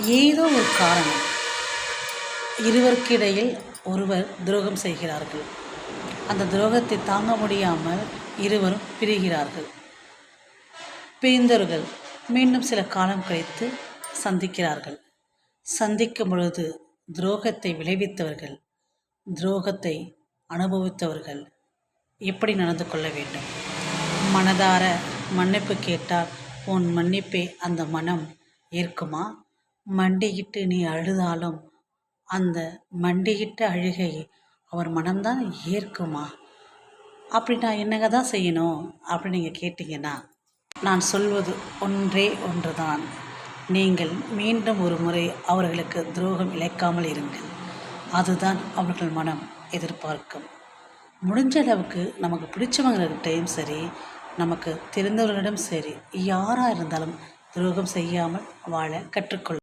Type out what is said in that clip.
ஏதோ ஒரு காரணம். இருவருக்கிடையில் ஒருவர் துரோகம் செய்கிறார்கள். அந்த துரோகத்தை தாங்க முடியாமல் இருவரும் பிரிகிறார்கள். பிரிந்தவர்கள் மீண்டும் சில காலம் கழித்து சந்திக்கிறார்கள். சந்திக்கும் பொழுது துரோகத்தை விளைவித்தவர்கள் துரோகத்தை அனுபவித்தவர்கள் எப்படி நடந்து கொள்ள வேண்டும்? மனதார மன்னிப்பு கேட்டால் உன் மன்னிப்பை அந்த மனம் ஏற்குமா? மண்டியிட்டு நீ அழுதாலும் அந்த மண்டியிட்ட அழுகை அவர் மனம்தான் ஏற்குமா? அப்படி நான் என்னங்க தான் செய்யணும் அப்படின்னு நீங்கள் கேட்டிங்கன்னா நான் சொல்வது ஒன்றே ஒன்றுதான். நீங்கள் மீண்டும் ஒரு முறை அவர்களுக்கு துரோகம் இழைக்காமல் இருங்கள். அதுதான் அவர்கள் மனம் எதிர்பார்க்கும். முடிஞ்ச அளவுக்கு நமக்கு பிடிச்சவங்கள்கிட்டையும் சரி நமக்கு தெரிந்தவர்களிடம் சரி யாராக இருந்தாலும் துரோகம் செய்யாமல் வாழ கற்றுக்கொள்